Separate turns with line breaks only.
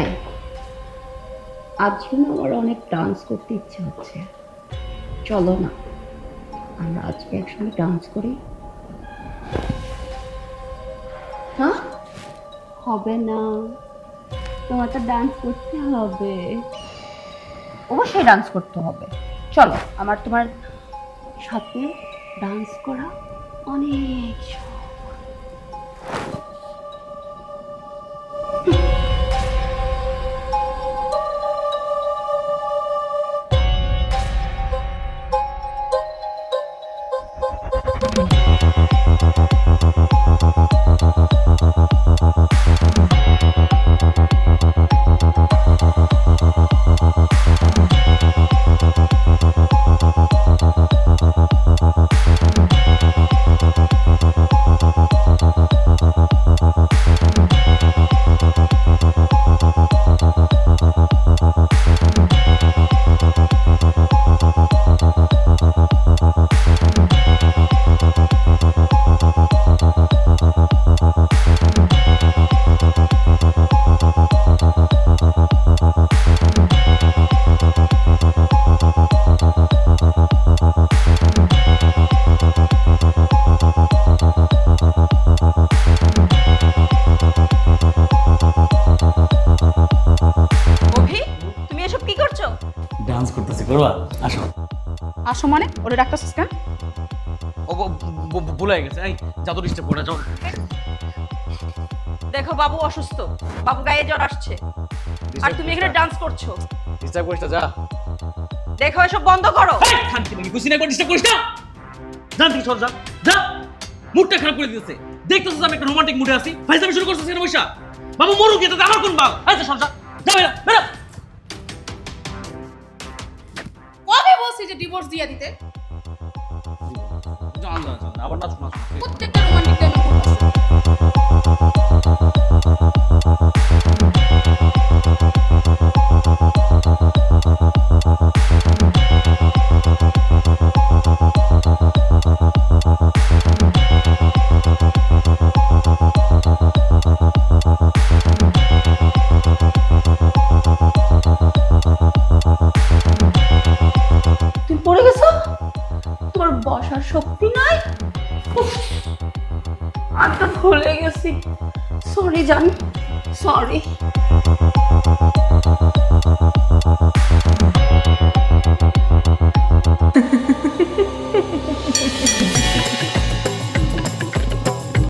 এই, আজ জন্য আমার অনেক ডান্স করতে ইচ্ছে হচ্ছে। চলো না, আমরা আজকে একসঙ্গে ডান্স করি। হ্যাঁ? হবে না, তোমার তো ডান্স করতে হবে। অবশ্যই ডান্স করতে হবে। চলো, আমার তোমার সাথে ডান্স করা অনেক
ডান্স আসো।
আসো মানে? ওরে ডাক্তার কেন?
ও ভুলে গেছে। এই যত ডিস্টার্ব করে যাও
দেখো বাবু অসুস্থ। বাবু গায়ে জ্বর আসছে। আর তুমি এখানে ডান্স করছ।
ডিস্টার্ব করিস যা।
দেখো এসব বন্ধ করো।
এই, খানকি নাকি? কুসি না ডিস্টার্ব করিস না? জান থেকে সর যা। যা। মুডটা খারাপ করে দিতেছে। দেখতেছিস আমি একটা রোমান্টিক মুডে আছি। ফাইজামি শুরু করছিস কেন বৈশা বাবু মরুক এটাতে আমার কোন বাল? আচ্ছা সর যা। যা বেরা বেরা।
বলছি যে ডিভোর্স দিয়ে দিতে।
জান জান জান, আবার নাচ নাচ
প্রত্যেকটা রোমান্টিক
বসার শক্তি নাই? আটটা ভুলে গেছি। সরি জান। সরি